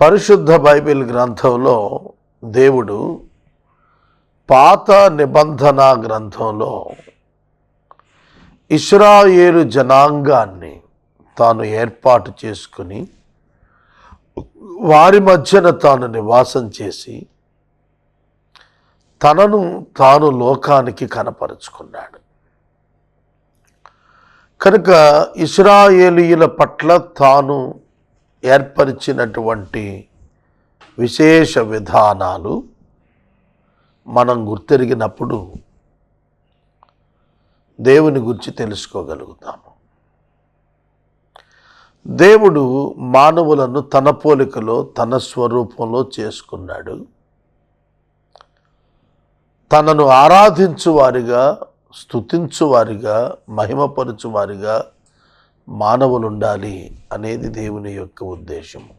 పరిశుద్ధ బైబిల్ గ్రంథంలో దేవుడు పాత నిబంధన గ్రంథంలో ఇస్రాయేలు జనాంగాన్ని తాను ఏర్పాటు చేసుకుని వారి మధ్యన తాను నివాసం చేసి తనను తాను లోకానికి కనపరుచుకున్నాడు. కనుక ఇస్రాయేలీయుల పట్ల తాను ఏర్పరిచినటువంటి విశేష విధానాలు మనం గుర్తెరిగినప్పుడు దేవుని గురించి తెలుసుకోగలుగుతాము. దేవుడు మానవులను తన పోలికలో తన స్వరూపంలో చేసుకున్నాడు. తనను ఆరాధించువారిగా స్థుతించువారిగా మహిమపరచువారిగా మానవులు ఉండాలి అనేది దేవుని యొక్క ఉద్దేశము.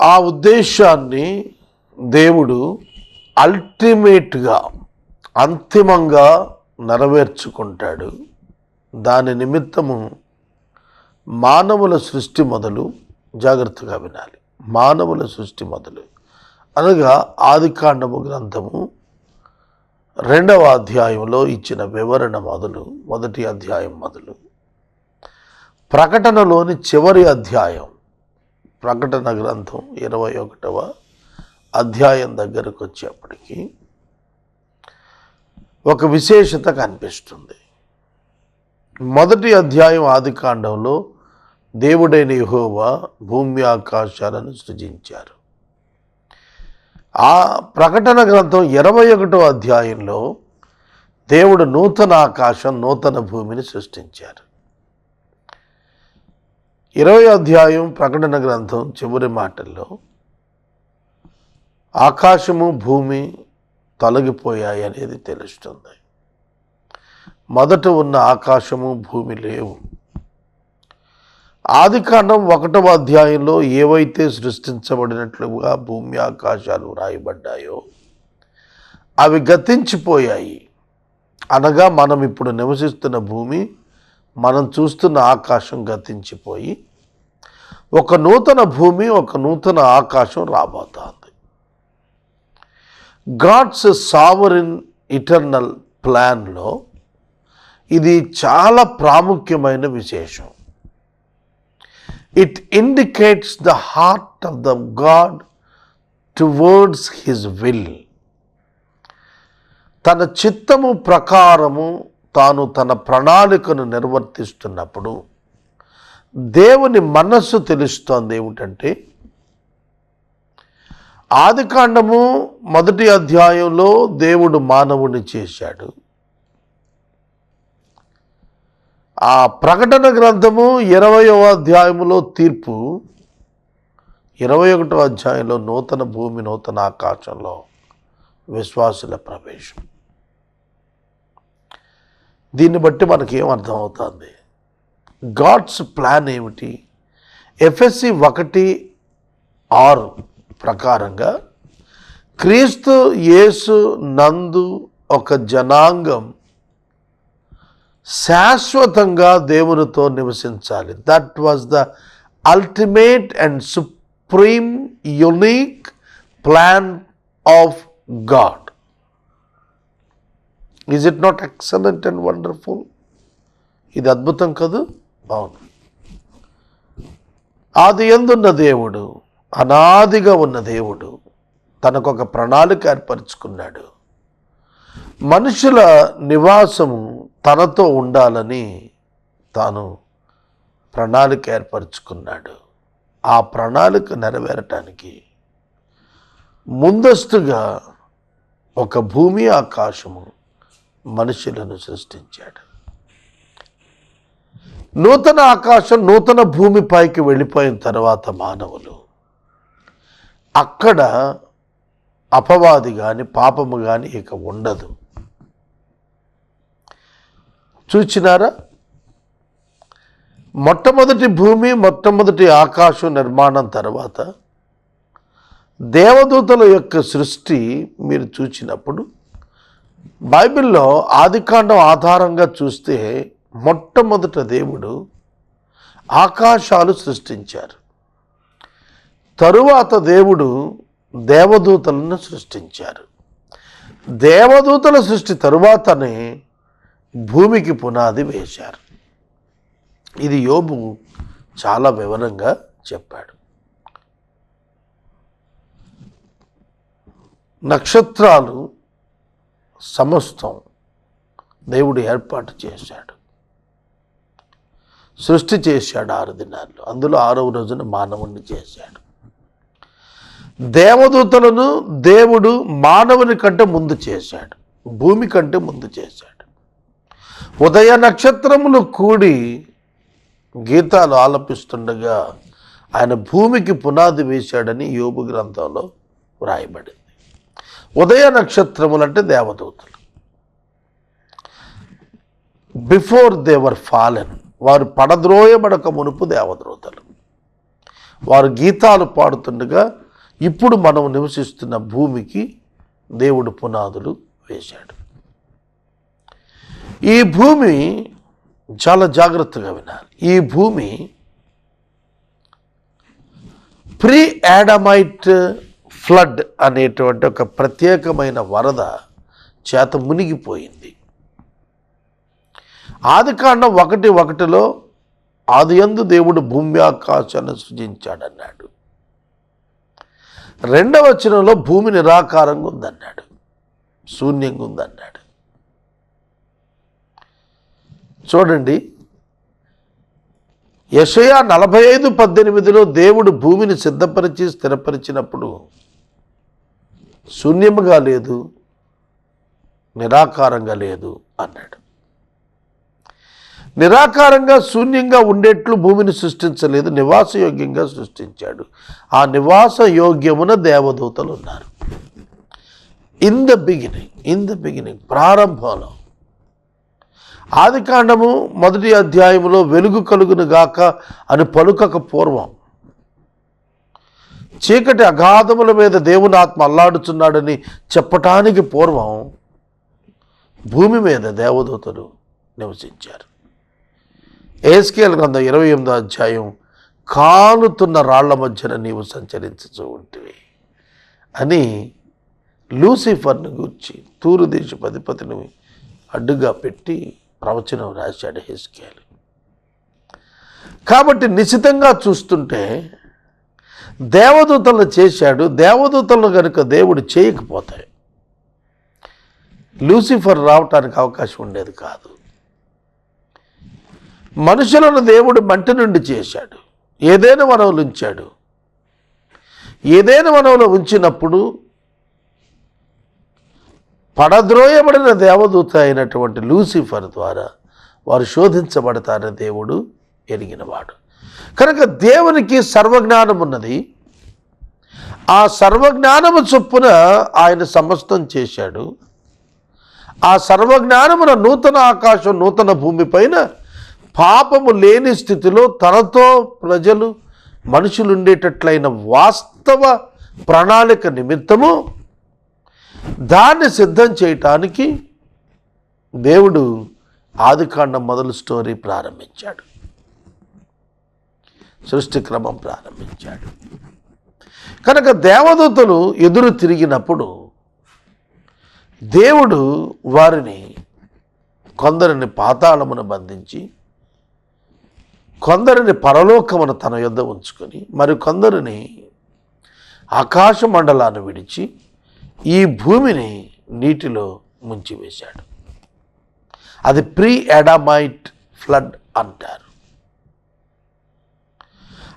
ఆ ఉద్దేశాన్ని దేవుడు అల్టిమేట్గా అంతిమంగా నెరవేర్చుకుంటాడు. దాని నిమిత్తము మానవుల సృష్టి మొదలు జాగ్రత్తగా వినాలి. మానవుల సృష్టి మొదలు. అనగా ఆదికాండము గ్రంథము రెండవ అధ్యాయంలో ఇచ్చిన వివరణ మొదలు మొదటి అధ్యాయం మొదలు. ప్రకటనలోని చివరి అధ్యాయం ప్రకటన గ్రంథం ఇరవై ఒకటవ అధ్యాయం దగ్గరకు వచ్చేప్పటికీ ఒక విశేషత కనిపిస్తుంది. మొదటి అధ్యాయం ఆదికాండంలో దేవుడైన యహోవా భూమి ఆకాశాలను సృజించారు. ఆ ప్రకటన గ్రంథం ఇరవై ఒకటో అధ్యాయంలో దేవుడు నూతన ఆకాశం నూతన భూమిని సృష్టించారు. ఇరవై అధ్యాయం ప్రకటన గ్రంథం చివరి మాటల్లో ఆకాశము భూమి తొలగిపోయాయి అనేది తెలుస్తుంది. మొదట ఉన్న ఆకాశము భూమి లేవు. ఆదికాండం ఒకటవ అధ్యాయంలో ఏవైతే సృష్టించబడినట్లుగా భూమి ఆకాశాలు రాయబడ్డాయో అవి గతించిపోయాయి. అనగా మనం ఇప్పుడు నివసిస్తున్న భూమి మనం చూస్తున్న ఆకాశం గతించిపోయి ఒక నూతన భూమి ఒక నూతన ఆకాశం రాబోతోంది. గాడ్స్ సావరిన్ ఇటర్నల్ ప్లాన్లో ఇది చాలా ప్రాముఖ్యమైన విశేషం. It indicates the heart of the God towards his will తన చిత్తము ప్రకారము తాను తన ప్రణాళికను నిర్వర్తిస్తున్నప్పుడు దేవుని మనస్సు తెలుస్తోంది ఏమిటంటే ఆదికాండము మొదటి అధ్యాయంలో దేవుడు మానవుని చేశాడు. ఆ ప్రకటన గ్రంథము ఇరవయవ అధ్యాయములో తీర్పు. ఇరవై ఒకటో అధ్యాయంలో నూతన భూమి నూతన ఆకాశంలో విశ్వాసుల ప్రవేశం. దీన్ని బట్టి మనకేం అర్థమవుతుంది? గాడ్స్ ప్లాన్ ఏమిటి? ఎఫ్ఎస్సి ఒకటి ఆరు ప్రకారంగా క్రీస్తు యేసు నందు ఒక జనాంగం శాశ్వతంగా దేవునితో నివసించాలి. That was the ultimate and supreme unique plan of God is it not excellent and wonderful ఇది అద్భుతం కదూ? అవును. ఆది ఎందున్న దేవుడు? అనాదిగా ఉన్న దేవుడు తనకొక ప్రణాళిక ఏర్పరచుకున్నాడు. మనుషుల నివాసము తనతో ఉండాలని తాను ప్రణాళిక ఏర్పరచుకున్నాడు. ఆ ప్రణాళిక నెరవేరటానికి ముందస్తుగా ఒక భూమి ఆకాశము మనుషులను సృష్టించాడు. నూతన ఆకాశం నూతన భూమిపైకి వెళ్ళిపోయిన తర్వాత మానవులు అక్కడ అపవాది కానీ పాపము కానీ ఇక ఉండదు. చూచినారా? మొట్టమొదటి భూమి మొట్టమొదటి ఆకాశం నిర్మాణం తర్వాత దేవదూతల యొక్క సృష్టి మీరు చూచినప్పుడు బైబిల్లో ఆదికాండం ఆధారంగా చూస్తే మొట్టమొదట దేవుడు ఆకాశాలు సృష్టించారు. తరువాత దేవుడు దేవదూతలను సృష్టించారు. దేవదూతల సృష్టి తరువాతనే భూమికి పునాది వేశారు. ఇది యోబు చాలా వివరంగా చెప్పాడు. నక్షత్రాలు సమస్తం దేవుడు ఏర్పాటు చేశాడు. సృష్టి చేశాడు ఆరు దినాల్లో. అందులో ఆరవ రోజున మానవుణ్ణి చేశాడు. దేవదూతలను దేవుడు మానవుని కంటే ముందు చేశాడు. భూమి కంటే ముందు చేశాడు. ఉదయ నక్షత్రములు కూడి గీతాలు ఆలపిస్తుండగా ఆయన భూమికి పునాది వేశాడని యోబు గ్రంథంలో వ్రాయబడింది. ఉదయ నక్షత్రములు అంటే దేవదూతలు బిఫోర్ దేవర్ ఫాలెన్ వారు పడద్రోయబడక మునుపు దేవదూతలు. వారు గీతాలు పాడుతుండగా ఇప్పుడు మనం నివసిస్తున్న భూమికి దేవుడు పునాదులు వేశాడు. ఈ భూమి చాలా జాగ్రత్తగా వినాలి. ఈ భూమి ప్రీ యాడమైట్ ఫ్లడ్ అనేటువంటి ఒక ప్రత్యేకమైన వరద చేత మునిగిపోయింది. ఆదికాండం ఒకటి ఒకటిలో ఆదియందు దేవుడు భూమి ఆకాశాన్ని సృజించాడన్నాడు. రెండవ వచనంలో భూమి నిరాకారంగా ఉందన్నాడు. శూన్యంగా ఉందన్నాడు. చూడండి. యషయా నలభై ఐదు పద్దెనిమిదిలో దేవుడు భూమిని సిద్ధపరిచి స్థిరపరిచినప్పుడు శూన్యముగా లేదు నిరాకారంగా లేదు అన్నాడు. నిరాకారంగా శూన్యంగా ఉండేట్లు భూమిని సృష్టించలేదు నివాసయోగ్యంగా సృష్టించాడు. ఆ నివాస యోగ్యమున దేవదూతలు ఉన్నారు. In the beginning in the beginning ప్రారంభంలో ఆదికాండము మొదటి అధ్యాయంలో వెలుగు కలుగును గాక అని పలుకక పూర్వం. చీకటి అగాధముల మీద దేవుని ఆత్మ అల్లాడుచున్నాడని చెప్పటానికి పూర్వం భూమి మీద దేవదూతలు నివసించారు. ఏస్కేల్ గ్రంథం ఇరవై ఎనిమిదో అధ్యాయం కాలుతున్న రాళ్ళ మధ్యన నీవు సంచరించు ఉంటివి అని లూసిఫర్ను గూర్చి తూరు దేశ అధిపతిని అడ్డుగా పెట్టి ప్రవచనం రాశాడు హెస్కేల్ కాబట్టి నిశితంగా చూస్తుంటే దేవదూతలు చేశాడు దేవదూతలు కనుక దేవుడు చేయకపోతాయి లూసిఫర్ రావటానికి అవకాశం ఉండేది కాదు. మనుషులను దేవుడు మంటి నుండి చేశాడు ఏదైనా వనవులు ఉంచాడు. ఏదైనా వనవులు ఉంచినప్పుడు పడద్రోయబడిన దేవదూత అయినటువంటి లూసిఫర్ ద్వారా వారు శోధించబడతారని దేవుడు ఎరిగినవాడు. కనుక దేవునికి సర్వజ్ఞానం ఉన్నది. ఆ సర్వజ్ఞానము చొప్పున ఆయన సమస్తం చేశాడు. ఆ సర్వజ్ఞానమున నూతన ఆకాశం నూతన భూమి పైన పాపము లేని స్థితిలో తనతో ప్రజలు మనుషులు ఉండేటట్లయిన వాస్తవ ప్రణాళిక నిమిత్తము దాన్ని సిద్ధం చేయటానికి దేవుడు ఆదికాండం మొదలు స్టోరీ ప్రారంభించాడు. సృష్టి క్రమం ప్రారంభించాడు. కనుక దేవదూతలు ఎదురు తిరిగినప్పుడు దేవుడు వారిని కొందరిని పాతాళమును బంధించి కొందరిని పరలోకమును తన యొద్ద ఉంచుకొని మరి కొందరిని ఆకాశ మండలాన్ని విడిచి ఈ భూమిని నీటిలో ముంచివేశాడు. అది ప్రీ ఎడామైట్ ఫ్లడ్ అంటారు.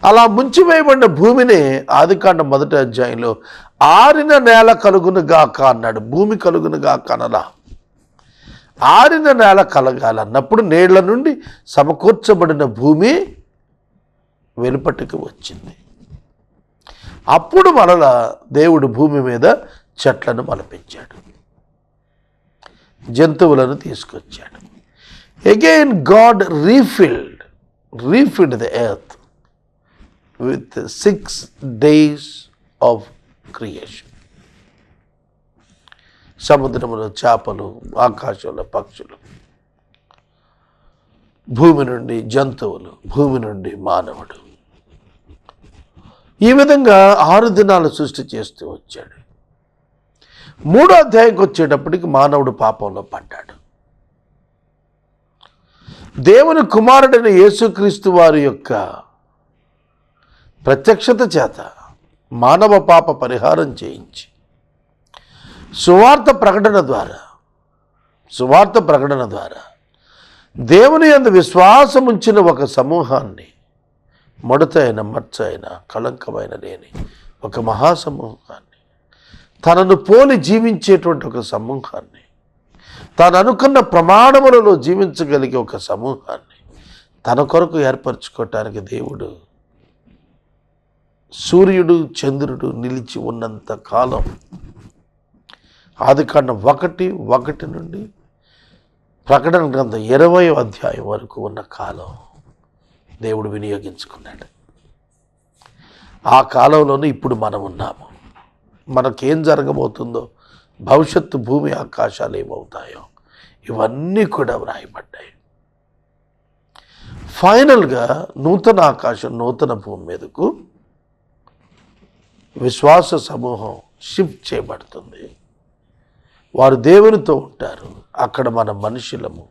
అలా ముంచివేయబడిన భూమిని ఆదికాండ మొదటి అధ్యాయంలో ఆరిన నేల కలుగునుగాక అన్నాడు. భూమి కలుగునుగాక అనలా ఆరిన నేల కలగాలన్నప్పుడు నీళ్ళ నుండి సమకూర్చబడిన భూమి వెలుపటికి వచ్చింది. అప్పుడు మరల దేవుడు భూమి మీద చెట్లను మలపించాడు. జంతువులను తీసుకొచ్చాడు. Again God refilled refilled the earth with six days of creation సముద్రంలో చేపలు ఆకాశంలో పక్షులు భూమి నుండి జంతువులు భూమి నుండి మానవుడు. ఈ విధంగా ఆరు దినాలు సృష్టి చేస్తూ వచ్చాడు. మూడో అధ్యాయంకి వచ్చేటప్పటికి మానవుడు పాపంలో పడ్డాడు. దేవుని కుమారుడైన యేసుక్రీస్తు వారి యొక్క ప్రత్యక్షత చేత మానవ పాప పరిహారం చేయించి సువార్త ప్రకటన ద్వారా సువార్త ప్రకటన ద్వారా దేవుని అందు విశ్వాసం ఉంచిన ఒక సమూహాన్ని మడతైన మచ్చైన కళంకమైన లేని ఒక మహాసమూహాన్ని తనను పోలి జీవించేటువంటి ఒక సమూహాన్ని తాను అనుకున్న ప్రమాణములలో జీవించగలిగే ఒక సమూహాన్ని తన కొరకు ఏర్పరచుకోవటానికి దేవుడు సూర్యుడు చంద్రుడు నిలిచి ఉన్నంత కాలం ఆదికాండం ఒకటి ఒకటి నుండి ప్రకటన గ్రంథం ఇరవై అధ్యాయం వరకు ఉన్న కాలం దేవుడు వినియోగించుకున్నాడు. ఆ కాలంలోనే ఇప్పుడు మనం ఉన్నాము. మనకేం జరగబోతుందో భవిష్యత్తు భూమి ఆకాశాలు ఏమవుతాయో ఇవన్నీ కూడా వ్రాయబడ్డాయి. ఫైనల్గా నూతన ఆకాశం నూతన భూమి మీదకు విశ్వాస సమూహం షిఫ్ట్ చేయబడుతుంది. వారు దేవునితో ఉంటారు అక్కడ మన మనుషులము.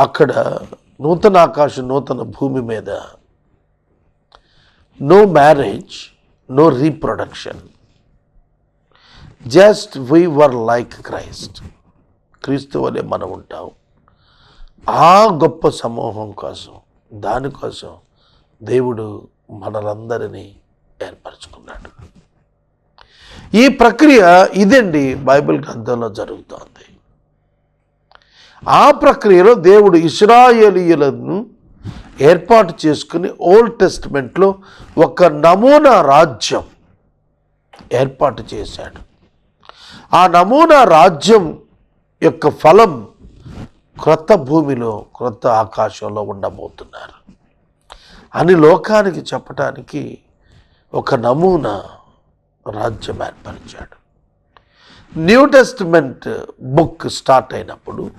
అక్కడ నూతన ఆకాశం నూతన భూమి మీద no marriage no reproduction just we were like Christ క్రీస్తు వలె మనం ఉంటాం. ఆ గొప్ప సమూహం కోసం దానికోసం దేవుడు మనలందరినీ ఏర్పరచుకున్నాడు. ఈ ప్రక్రియ ఇదండి బైబిల్ గ్రంథంలో జరుగుతోంది. ఆ ప్రక్రియలో దేవుడు ఇస్రాయేలీయులను ఏర్పాటు చేసుకుని ఓల్డ్ టెస్ట్మెంట్లో ఒక నమూనా రాజ్యం ఏర్పాటు చేశాడు. ఆ నమూనా రాజ్యం యొక్క ఫలం క్రొత్త భూమిలో క్రొత్త ఆకాశంలో ఉండబోతున్నారు. అని లోకానికి చెప్పటానికి ఒక నమూనా రాజ్యం ఏర్పరిచాడు. న్యూ టెస్ట్మెంట్ బుక్ స్టార్ట్ అయినప్పుడు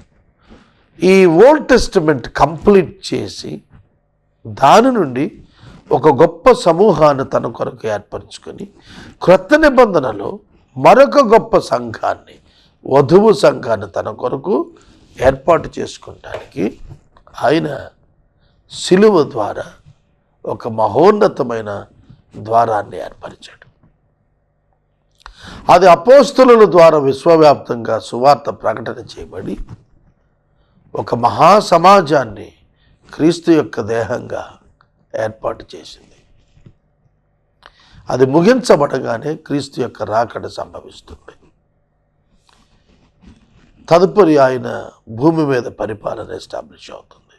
ఈ ఓల్డ్ టెస్టిమెంట్ కంప్లీట్ చేసి దాని నుండి ఒక గొప్ప సమూహాన్ని తన కొరకు ఏర్పరచుకొని క్రొత్త నిబంధనలో మరొక గొప్ప సంఘాన్ని వధువు సంఘాన్ని తన కొరకు ఏర్పాటు చేసుకుంటానికి ఆయన సిలువ ద్వారా ఒక మహోన్నతమైన ద్వారాన్ని ఏర్పరిచాడు. అది అపోస్తుల ద్వారా విశ్వవ్యాప్తంగా సువార్త ప్రకటన చేయబడి ఒక మహా సమాజాన్ని క్రీస్తు యొక్క దేహంగా ఏర్పాటు చేసింది. అది ముగించబడగానే క్రీస్తు యొక్క రాకడ సంభవిస్తుంది. తదుపరి ఆయన భూమి మీద పరిపాలన ఎస్టాబ్లిష్ అవుతుంది.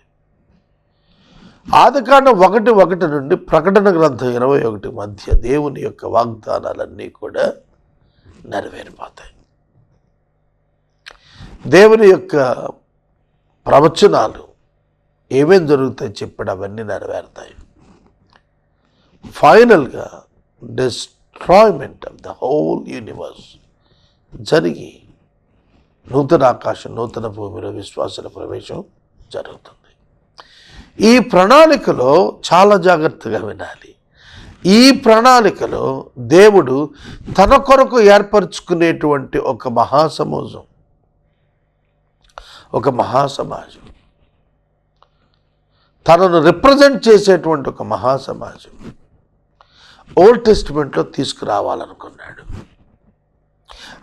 ఆదికాండం ఒకటి ఒకటి నుండి ప్రకటన గ్రంథం ఇరవై ఒకటి మధ్య దేవుని యొక్క వాగ్దానాలన్నీ కూడా నెరవేరిపోతాయి. దేవుని యొక్క ప్రవచనాలు ఏమేం జరుగుతాయి చెప్పాడు అవన్నీ నెరవేరుతాయి. ఫైనల్గా destroyment of the whole universe జరిగి నూతన ఆకాశం నూతన భూమిలో విశ్వాసుల ప్రవేశం జరుగుతుంది. ఈ ప్రణాళికలో చాలా జాగ్రత్తగా వినాలి. ఈ ప్రణాళికలో దేవుడు తన కొరకు ఏర్పరచుకునేటువంటి ఒక మహాసమూహం ఒక మహాసమాజం. తనను రిప్రజెంట్ చేసేటువంటి ఒక మహాసమాజం ఓల్డ్ టెస్టిమెంట్లో తీసుకురావాలనుకున్నాడు.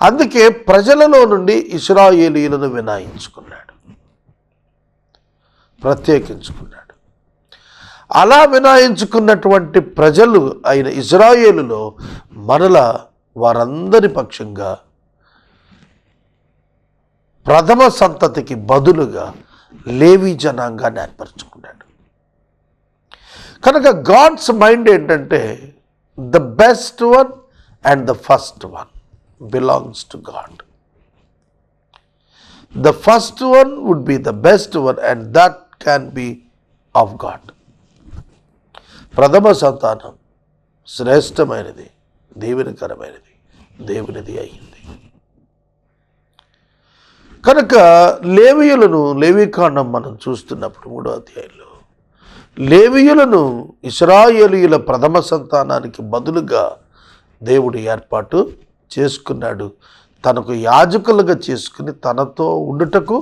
అందుకే ప్రజలలో నుండి ఇస్రాయేలీలను వినాయించుకున్నాడు. ప్రత్యేకించుకున్నాడు. అలా వినాయించుకున్నటువంటి ప్రజలు అయిన ఇజ్రాయేలులో మరల వారందరి పక్షంగా ప్రథమ సంతతికి బదులుగా లేవి జనాంగాన్ని ఏర్పరచుకున్నాడు. కనుక గాడ్స్ మైండ్ ఏంటంటే the best one and the first one belongs to God. The first one would be the best one and that can be of God. ప్రథమ సంతానం శ్రేష్టమైనది దీవెనకరమైనది దేవునిది అయింది కనుక లేవియులను లేవీకాండం మనం చూస్తున్నప్పుడు మూడో అధ్యాయంలో లేవియులను ఇస్రాయేలీయుల ప్రథమ సంతానానికి బదులుగా దేవుడు ఏర్పాటు చేసుకున్నాడు. తనకు యాజకులుగా చేసుకుని తనతో ఉండుటకు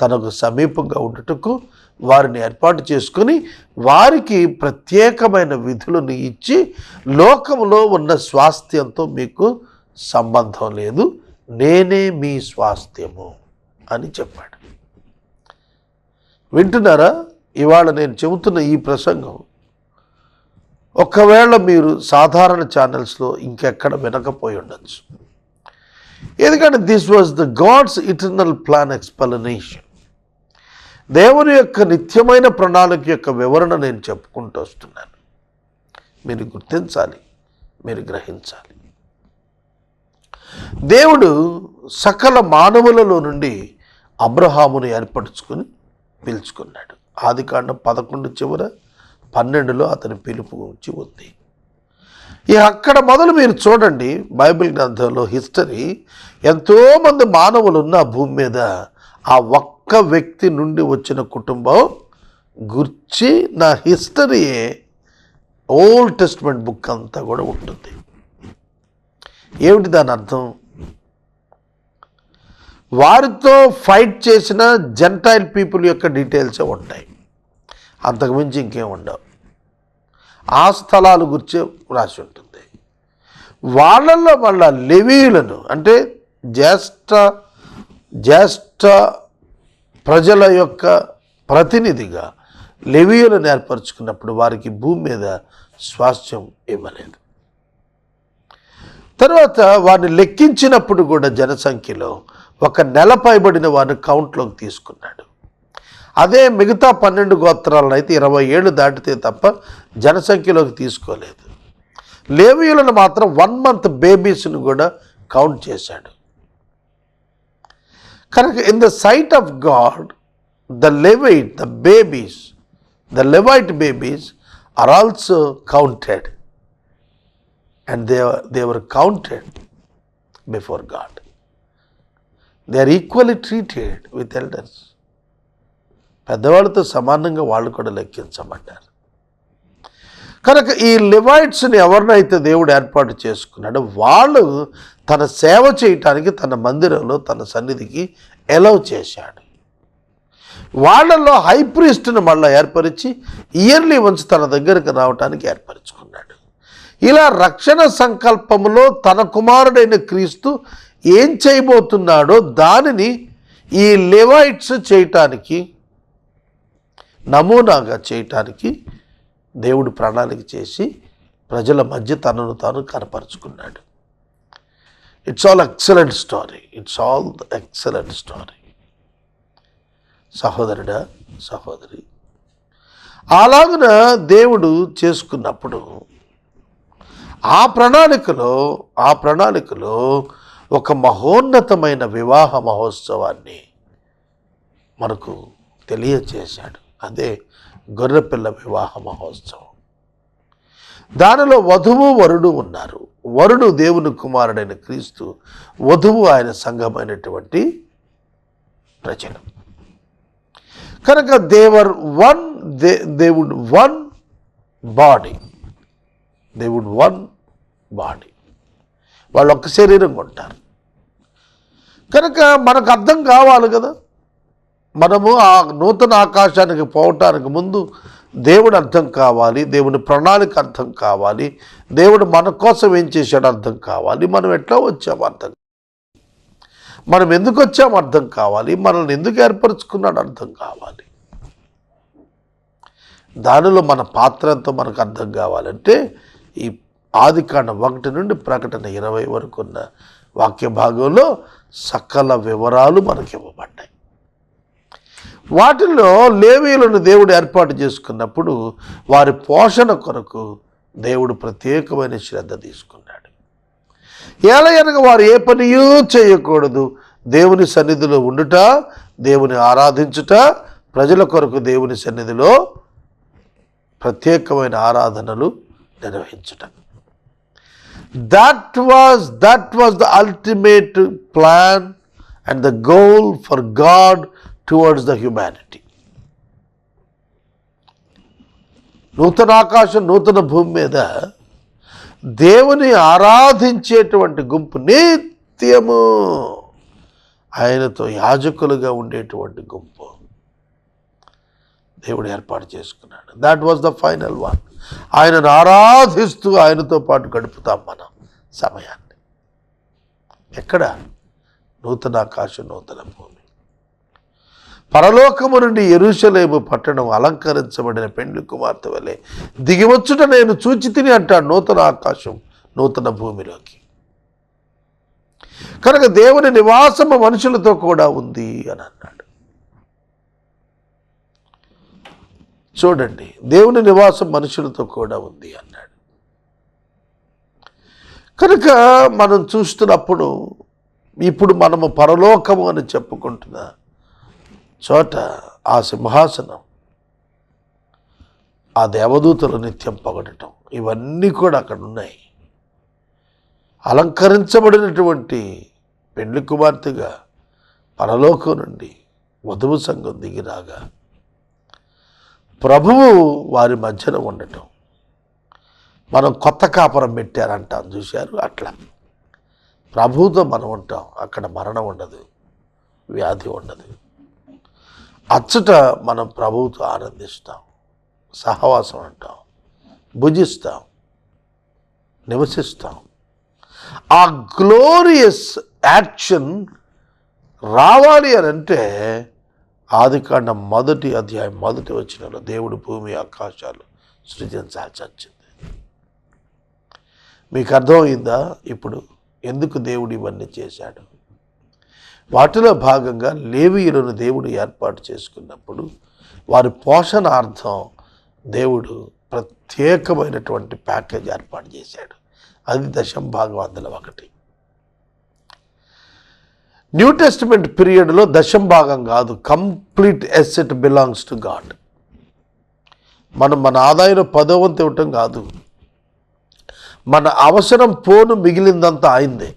తనకు సమీపంగా ఉండుటకు వారిని ఏర్పాటు చేసుకుని వారికి ప్రత్యేకమైన విధులను ఇచ్చి లోకంలో ఉన్న స్వాస్థ్యంతో మీకు సంబంధం లేదు. నేనే మీ స్వాస్థ్యము. అని చెప్పాడు. వింటున్నారా? ఇవాళ నేను చెబుతున్న ఈ ప్రసంగం. ఒకవేళ మీరు సాధారణ ఛానల్స్లో ఇంకెక్కడ వినకపోయి ఉండొచ్చు. ఎందుకంటే this was the God's eternal plan explanation. దేవుని యొక్క నిత్యమైన ప్రణాళిక యొక్క వివరణ నేను చెప్పుకుంటూ వస్తున్నాను. మీరు గుర్తించాలి మీరు గ్రహించాలి. దేవుడు సకల మానవులలో నుండి అబ్రహామును ఏర్పరచుకుని పిలుచుకున్నాడు. ఆది కాండం పదకొండు చివర పన్నెండులో అతని పిలుపు గురించి ఉంది. ఇక అక్కడ మొదలు మీరు చూడండి బైబిల్ గ్రంథంలో హిస్టరీ. ఎంతోమంది మానవులు ఉన్న భూమి మీద ఆ ఒక్క వ్యక్తి నుండి వచ్చిన కుటుంబం గుర్చి నా హిస్టరీయే ఓల్డ్ టెస్ట్మెంట్ బుక్ అంతా కూడా ఉంటుంది. ఏమిటి దాని అర్థం? వారితో ఫైట్ చేసిన జెంటైల్ పీపుల్ యొక్క డీటెయిల్సే ఉంటాయి. అంతకుమించి ఇంకేం ఉండవు. ఆ స్థలాలు గురించి రాసి ఉంటుంది. వాళ్ళల్లో మళ్ళా లెవీలను అంటే జ్యేష్ఠ జ్యేష్ఠ ప్రజల యొక్క ప్రతినిధిగా లెవీయులను ఏర్పరచుకున్నప్పుడు వారికి భూమి మీద స్వాస్థ్యం ఇవ్వలేదు. తర్వాత వారిని లెక్కించినప్పుడు కూడా జనసంఖ్యలో ఒక నెల పైబడిన వారిని కౌంట్లోకి తీసుకున్నాడు. అదే మిగతా పన్నెండు గోత్రాలను అయితే ఇరవై ఏళ్ళు దాటితే తప్ప జనసంఖ్యలోకి తీసుకోలేదు. లేవీయులను మాత్రం వన్ మంత్ బేబీస్ను కూడా కౌంట్ చేశాడు. కనుక in the sight of God the Levite the babies the Levite babies are also counted. And they they were counted before God they are equally treated with elders పెద్దవాళ్ళతో సమానంగా వాళ్ళు కూడా లెక్కించమంటారు కనుక ఈ లివైట్స్ని ఎవరినైతే దేవుడు ఏర్పాటు చేసుకున్నాడో వాళ్ళు తన సేవ చేయటానికి తన మందిరంలో తన సన్నిధికి ఎలవ్ చేశాడు. వాళ్ళల్లో హైప్రీస్ట్ని మళ్ళీ ఏర్పరిచి ఇయర్లీ వన్స్ తన దగ్గరకు రావటానికి ఏర్పరచుకున్నాడు. ఇలా రక్షణ సంకల్పంలో తన కుమారుడైన క్రీస్తు ఏం చేయబోతున్నాడో దానిని ఈ లెవైట్స్ చేయటానికి నమూనాగా చేయటానికి దేవుడు ప్రణాళిక చేసి ప్రజల మధ్య తనను తాను కనపరుచుకున్నాడు. It's all excellent story it's all the excellent story సహోదరుడా సహోదరి అలాగున దేవుడు చేసుకున్నప్పుడు ఆ ప్రణాళికలో ఆ ప్రణాళికలో ఒక మహోన్నతమైన వివాహ మహోత్సవాన్ని మనకు తెలియచేశాడు. అదే గొర్రెపిల్ల వివాహ మహోత్సవం. దానిలో వధువు వరుడు ఉన్నారు. వరుడు దేవుని కుమారుడైన క్రీస్తు వధువు ఆయన సంఘమైనటువంటి ప్రజలు. కనుక they were one they they would one body. They would one body. వాళ్ళు ఒక్క శరీరంగా ఉంటారు కనుక మనకు అర్థం కావాలి కదా. మనము ఆ నూతన ఆకాశానికి పోవటానికి ముందు దేవుడు అర్థం కావాలి దేవుని ప్రణాళిక అర్థం కావాలి దేవుడు మన కోసం ఏం చేశాడు అర్థం కావాలి మనం ఎట్లా వచ్చాము అర్థం మనం ఎందుకు వచ్చాము అర్థం కావాలి మనల్ని ఎందుకు ఏర్పరచుకున్నాడు అర్థం కావాలి. దానిలో మన పాత్ర ఎంతో మనకు అర్థం కావాలంటే ఈ ఆదికాండం ఒకటి నుండి ప్రకటన ఇరవై వరకు ఉన్న వాక్య భాగంలో సకల వివరాలు మనకి ఇవ్వబడ్డాయి. వాటిల్లో లేవీలను దేవుడు ఏర్పాటు చేసుకున్నప్పుడు వారి పోషణ కొరకు దేవుడు ప్రత్యేకమైన శ్రద్ధ తీసుకున్నాడు. ఏలయనగా వారు ఏ పనియూ చేయకూడదు. దేవుని సన్నిధిలో ఉండుట దేవుని ఆరాధించుట ప్రజల కొరకు దేవుని సన్నిధిలో ప్రత్యేకమైన ఆరాధనలు నిర్వహించుట. That was that was the ultimate plan and the goal for God towards the humanity నూతన ఆకాశం నూతన భూమి మీద దేవుని ఆరాధించేటువంటి గుంపు నిత్యము ఆయనతో యాజకులుగా ఉండేటువంటి గుంపు దేవుడు ఏర్పాటు చేసుకున్నాడు. That was the final one ఆయనను ఆరాధిస్తూ ఆయనతో పాటు గడుపుతాం మనం సమయాన్ని. ఎక్కడ? నూతన ఆకాశం నూతన భూమి. పరలోకము నుండి ఎరుసలేము పట్టణం అలంకరించబడిన పెండ్లి కుమార్తె వలె దిగివచ్చుట నేను చూచి తిని అంటాడు నూతన ఆకాశం నూతన భూమిలోకి. కనుక దేవుని నివాసము మనుషులతో కూడా ఉంది అని అన్నాడు. చూడండి దేవుని నివాసం మనుషులతో కూడా ఉంది అన్నాడు. కనుక మనం చూస్తున్నప్పుడు ఇప్పుడు మనము పరలోకము అని చెప్పుకుంటున్న చోట ఆ సింహాసనం ఆ దేవదూతలు నిత్యం పొగడటం ఇవన్నీ కూడా అక్కడ ఉన్నాయి. అలంకరించబడినటువంటి పెండ్లి కుమార్తెగా పరలోకం నుండి వధువు సంఘం దిగిరాగా ప్రభువు వారి మధ్యన ఉండటం. మనం కొత్త కాపురం పెట్టారంటాం చూశారు? అట్లా. ప్రభువుతో మనం ఉంటాం. అక్కడ మరణం ఉండదు. వ్యాధి ఉండదు. అచ్చట మనం ప్రభువుతో ఆనందిస్తాం. సహవాసం అంటాం. భుజిస్తాం. నివసిస్తాం. ఆ గ్లోరియస్ యాక్షన్ రావాలి అని అంటే ఆదికాండ మొదటి అధ్యాయం మొదటి వచ్చినలో దేవుడు భూమి ఆకాశాలు సృజించాల్సి వచ్చింది మీకు అర్థమైందా? ఇప్పుడు ఎందుకు దేవుడు ఇవన్నీ చేశాడు? వాటిలో భాగంగా లేవీయులను దేవుడు ఏర్పాటు చేసుకున్నప్పుడు వారి పోషణార్థం దేవుడు ప్రత్యేకమైనటువంటి ప్యాకేజ్ ఏర్పాటు చేశాడు. అది దశం భాగం అందులో ఒకటి. న్యూ టెస్టిమెంట్ పీరియడ్లో దశం భాగం కాదు complete asset belongs to God మనం మన ఆదాయంలో పదో వంతు ఇవ్వటం కాదు. మన అవసరం పోను మిగిలిందంతా ఆయిందే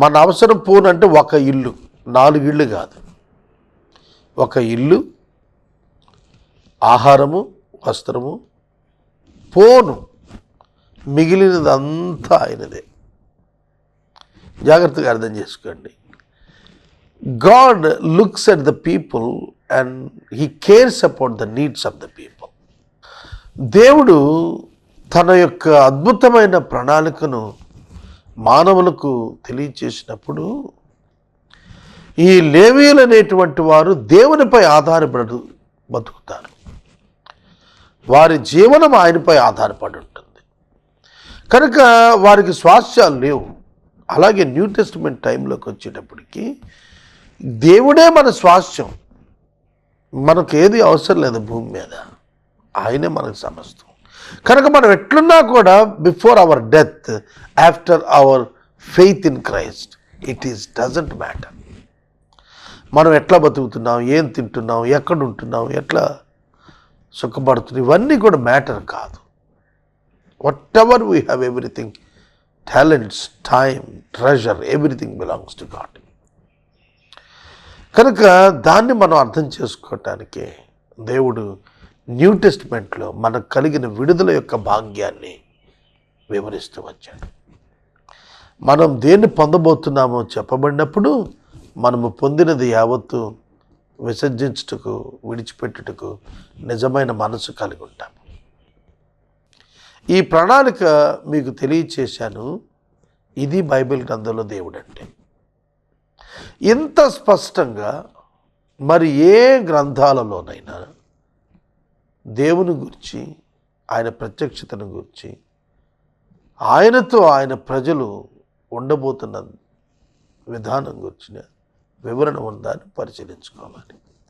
మన అవసరం పోను అంటే ఒక ఇల్లు నాలుగు ఇళ్ళు కాదు. ఒక ఇల్లు ఆహారము వస్త్రము పోను మిగిలినదంతా ఆయనదే జాగ్రత్తగా అర్థం చేసుకోండి. God looks at the people and he cares about the needs of the people. దేవుడు తన యొక్క అద్భుతమైన ప్రణాళికను మానవులకు తెలియచేసినప్పుడు ఈ లేవీలు అనేటువంటి వారు దేవునిపై ఆధారపడు బతుకుతారు. వారి జీవనం ఆయనపై ఆధారపడి ఉంటుంది. కనుక వారికి స్వాస్థ్యాలు లేవు. అలాగే న్యూ టెస్ట్మెంట్ టైంలోకి వచ్చేటప్పటికి దేవుడే మన స్వాస్థ్యం. మనకు ఏది అవసరం లేదు భూమి మీద. ఆయనే మనకు సమస్తం. కనుక మనం ఎట్లున్నా కూడా before our death after our faith in Christ it is doesn't matter. మనం ఎట్లా బతుకుతున్నాం ఏం తింటున్నాం ఎక్కడ ఉంటున్నాం ఎట్లా సుఖపడుతున్నాం ఇవన్నీ కూడా మ్యాటర్ కాదు. Whatever we have everything talents time treasure everything belongs to God కనుక దాన్ని మనం అర్థం చేసుకోవటానికి దేవుడు న్యూ టెస్ట్మెంట్లో మనకు కలిగిన విడుదల యొక్క భాగ్యాన్ని వివరిస్తూ వచ్చాడు. మనం దేన్ని పొందబోతున్నామో చెప్పబడినప్పుడు మనము పొందినది యావత్తు విసర్జించుటకు విడిచిపెట్టుటకు నిజమైన మనసు కలిగి ఉంటాము. ఈ ప్రణాళిక మీకు తెలియచేశాను. ఇది బైబిల్ గ్రంథంలో దేవుడు అంటే ఇంత స్పష్టంగా మరి ఏ గ్రంథాలలోనైనా దేవుని గురించి ఆయన ప్రత్యక్షతను గురించి ఆయనతో ఆయన ప్రజలు ఉండబోతున్న విధానం గురించిన వివరణ ఉందా అని పరిశీలించుకోవాలి.